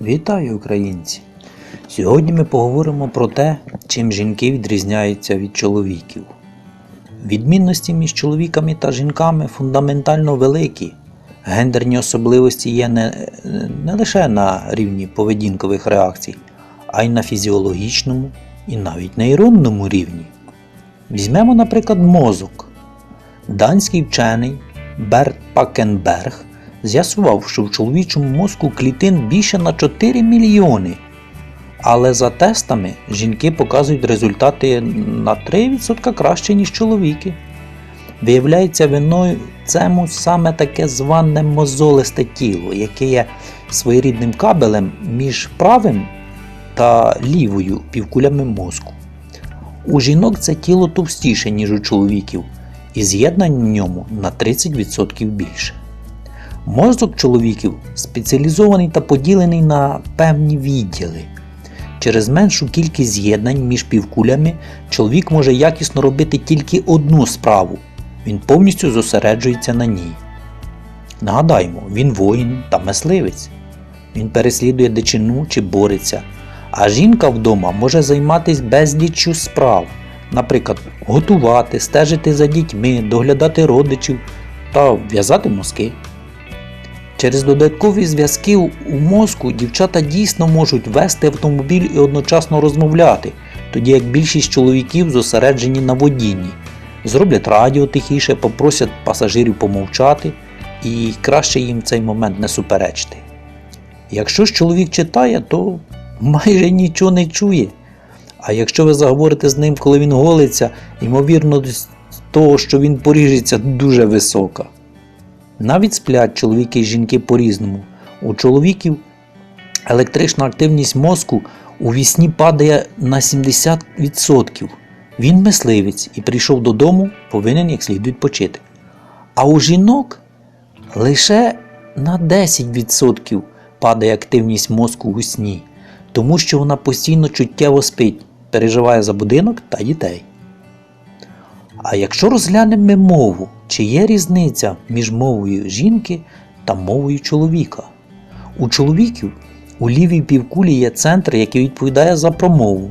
Вітаю, українці! Сьогодні ми поговоримо про те, чим жінки відрізняються від чоловіків. Відмінності між чоловіками та жінками фундаментально великі. Гендерні особливості є не, не лише на рівні поведінкових реакцій, а й на фізіологічному і навіть нейронному рівні. Візьмемо, наприклад, мозок. Данський вчений Берт Пакенберг з'ясував, що в чоловічому мозку клітин більше на 4 мільйони. Але за тестами жінки показують результати на 3% краще, ніж чоловіки. Виявляється, виною цьому саме таке зване мозолисте тіло, яке є своєрідним кабелем між правим та лівою півкулями мозку. У жінок це тіло товстіше, ніж у чоловіків, і з'єднань в ньому на 30% більше. Мозок чоловіків спеціалізований та поділений на певні відділи. Через меншу кількість з'єднань між півкулями чоловік може якісно робити тільки одну справу. Він повністю зосереджується на ній. Нагадаємо, він воїн та мисливець. Він переслідує дичину чи бореться. А жінка вдома може займатися безліччю справ, наприклад, готувати, стежити за дітьми, доглядати родичів та в'язати носки. Через додаткові зв'язки у мозку дівчата дійсно можуть вести автомобіль і одночасно розмовляти, тоді як більшість чоловіків зосереджені на водінні. Зроблять радіо тихіше, попросять пасажирів помовчати і краще їм цей момент не суперечити. Якщо ж чоловік читає, то майже нічого не чує. А якщо ви заговорите з ним, коли він голиться, ймовірність того, що він поріжеться, дуже висока. Навіть сплять чоловіки і жінки по-різному. У чоловіків електрична активність мозку у вісні падає на 70%. Він мисливець і прийшов додому, повинен як слід відпочити. А у жінок лише на 10% падає активність мозку у сні, тому що вона постійно чуттєво спить, переживає за будинок та дітей. А якщо розглянемо мову, чи є різниця між мовою жінки та мовою чоловіка? У чоловіків у лівій півкулі є центр, який відповідає за промову.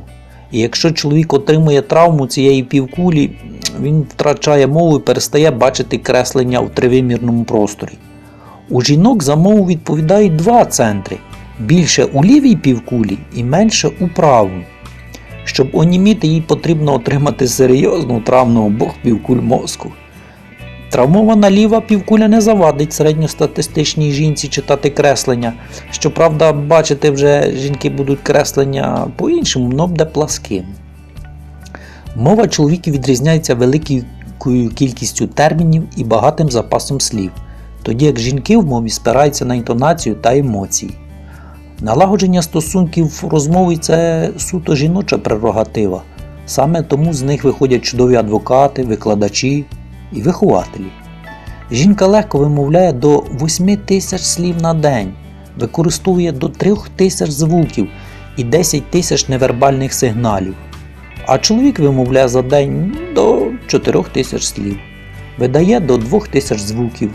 І якщо чоловік отримує травму цієї півкулі, він втрачає мову і перестає бачити креслення у тривимірному просторі. У жінок за мову відповідають два центри: більше у лівій півкулі і менше у правій. Щоб оніміти, їй потрібно отримати серйозну травму обох півкуль мозку. Травмована ліва півкуля не завадить середньостатистичній жінці читати креслення. Щоправда, бачити вже жінки будуть креслення по-іншому, воно буде пласким. Мова чоловіків відрізняється великою кількістю термінів і багатим запасом слів, тоді як жінки в мові спираються на інтонацію та емоції. Налагодження стосунків розмови це суто жіноча прерогатива. Саме тому з них виходять чудові адвокати, викладачі і вихователі. Жінка легко вимовляє до 8 тисяч слів на день, використовує до 3 тисяч звуків і 10 тисяч невербальних сигналів. А чоловік вимовляє за день до 4 тисяч слів, видає до 2 тисяч звуків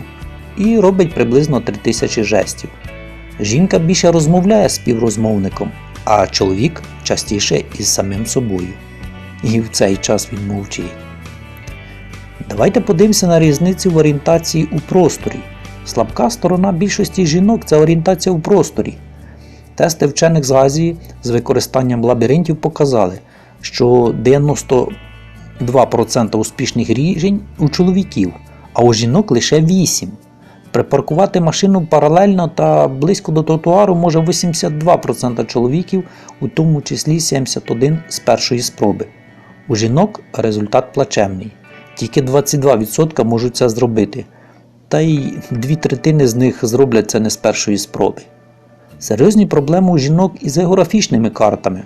і робить приблизно 3 тисячі жестів. Жінка більше розмовляє з співрозмовником, а чоловік частіше із самим собою. І в цей час він мовчить. Давайте подивимося на різницю в орієнтації у просторі. Слабка сторона більшості жінок це орієнтація у просторі. Тести вчених з Азії з використанням лабіринтів показали, що 92% успішних рішень у чоловіків, а у жінок лише 8%. Припаркувати машину паралельно та близько до тротуару може 82% чоловіків, у тому числі 71% з першої спроби. У жінок результат плачевний. Тільки 22% можуть це зробити, та й дві третини з них зроблять це не з першої спроби. Серйозні проблеми у жінок із географічними картами.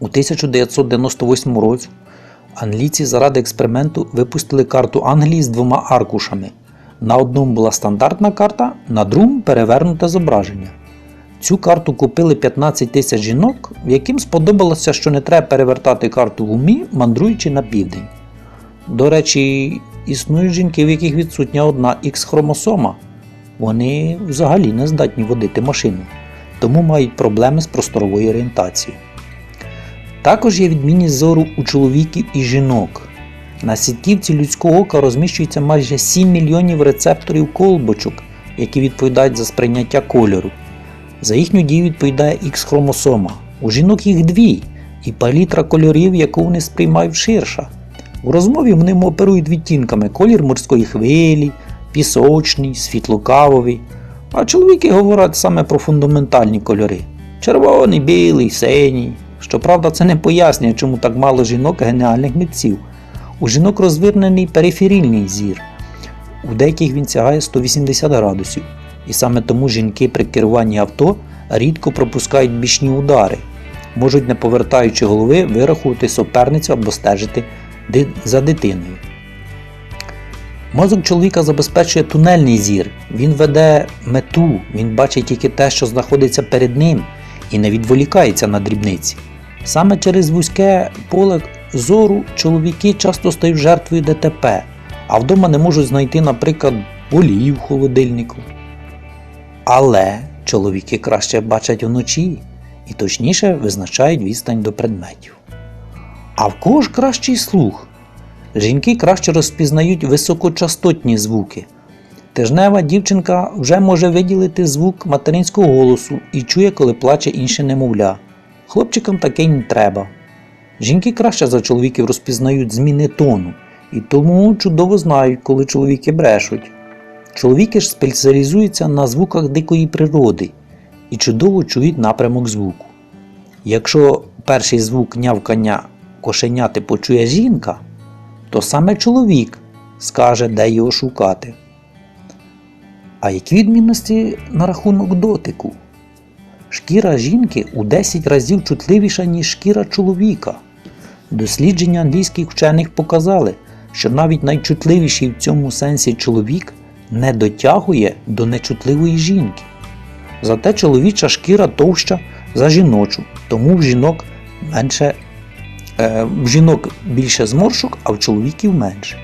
У 1998 році англійці заради експерименту випустили карту Англії з двома аркушами. На одному була стандартна карта, на другому перевернуте зображення. Цю карту купили 15 тисяч жінок, яким сподобалося, що не треба перевертати карту в умі, мандруючи на південь. До речі, існують жінки, в яких відсутня одна Х хромосома. Вони взагалі не здатні водити машину. тому мають проблеми з просторовою орієнтацією. Також є відмінність зору у чоловіків і жінок. На сітківці людського ока розміщується майже 7 мільйонів рецепторів колбочок, які відповідають за сприйняття кольору. За їхню дію відповідає Х-хромосома. У жінок їх дві, і палітра кольорів, яку вони сприймають ширша. У розмові вони оперують відтінками колір морської хвилі, пісочний, світлокавовий. А чоловіки говорять саме про фундаментальні кольори: червоний, білий, синій. Щоправда, це не пояснює, чому так мало жінок геніальних митців. У жінок розвернений периферійний зір. У деяких він сягає 180 градусів. І саме тому жінки при керуванні авто рідко пропускають бічні удари, можуть, не повертаючи голови, вирахувати суперницю або стежити за дитиною. Мозок чоловіка забезпечує тунельний зір. Він веде мету, він бачить тільки те, що знаходиться перед ним, і не відволікається на дрібниці. Саме через вузьке поле зору чоловіки часто стають жертвою ДТП, а вдома не можуть знайти, наприклад, олію в холодильнику. Але чоловіки краще бачать вночі і точніше визначають відстань до предметів. А в кого ж кращий слух? Жінки краще розпізнають високочастотні звуки. Тижнева дівчинка вже може виділити звук материнського голосу і чує, коли плаче інше немовля. Хлопчикам таке не треба. Жінки краще за чоловіків розпізнають зміни тону і тому чудово знають, коли чоловіки брешуть. Чоловіки ж спеціалізуються на звуках дикої природи і чудово чують напрямок звуку. Якщо перший звук нявкання кошеняти почує жінка, то саме чоловік скаже, де його шукати. А які відмінності на рахунок дотику? Шкіра жінки у 10 разів чутливіша, ніж шкіра чоловіка. Дослідження англійських вчених показали, що навіть найчутливіший в цьому сенсі чоловік не дотягує до нечутливої жінки. Зате чоловіча шкіра товща за жіночу, тому в жінок менше Е, В жінок більше зморшок, а в чоловіків менше.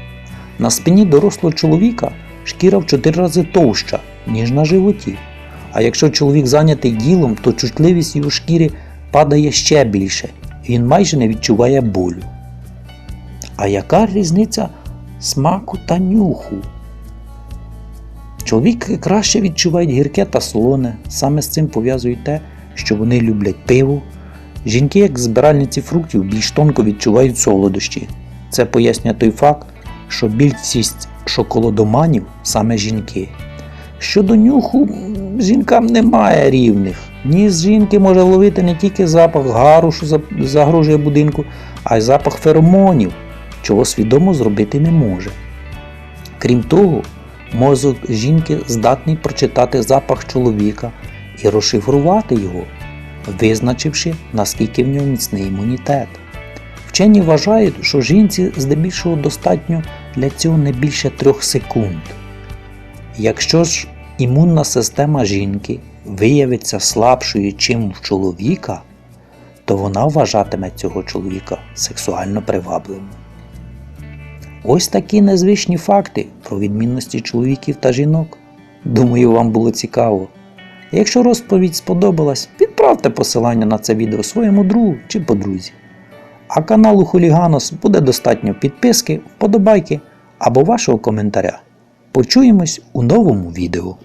На спині дорослого чоловіка шкіра в 4 рази товща, ніж на животі. А якщо чоловік зайнятий ділом, то чутливість його шкіри падає ще більше, він майже не відчуває болю. А яка різниця смаку та нюху? Чоловіки краще відчувають гірке та солоне, саме з цим пов'язують те, що вони люблять пиво. Жінки, як збиральниці фруктів, більш тонко відчувають солодощі. Це пояснює той факт, що більшість шоколадоманів саме жінки. Щодо нюху, жінкам немає рівних. Ніс жінки може ловити не тільки запах гару, що загрожує будинку, а й запах феромонів, чого свідомо зробити не може. Крім того, мозок жінки здатний прочитати запах чоловіка і розшифрувати його визначивши, наскільки в нього міцний імунітет. Вчені вважають, що жінці здебільшого достатньо для цього не більше трьох секунд. Якщо ж імунна система жінки виявиться слабшою, чим в чоловіка, то вона вважатиме цього чоловіка сексуально привабливим. Ось такі незвичні факти про відмінності чоловіків та жінок. Думаю, вам було цікаво. Якщо розповідь сподобалась, відправте посилання на це відео своєму другу чи подрузі. А каналу Хуліганос буде достатньо підписки, вподобайки або вашого коментаря. Почуємось у новому відео.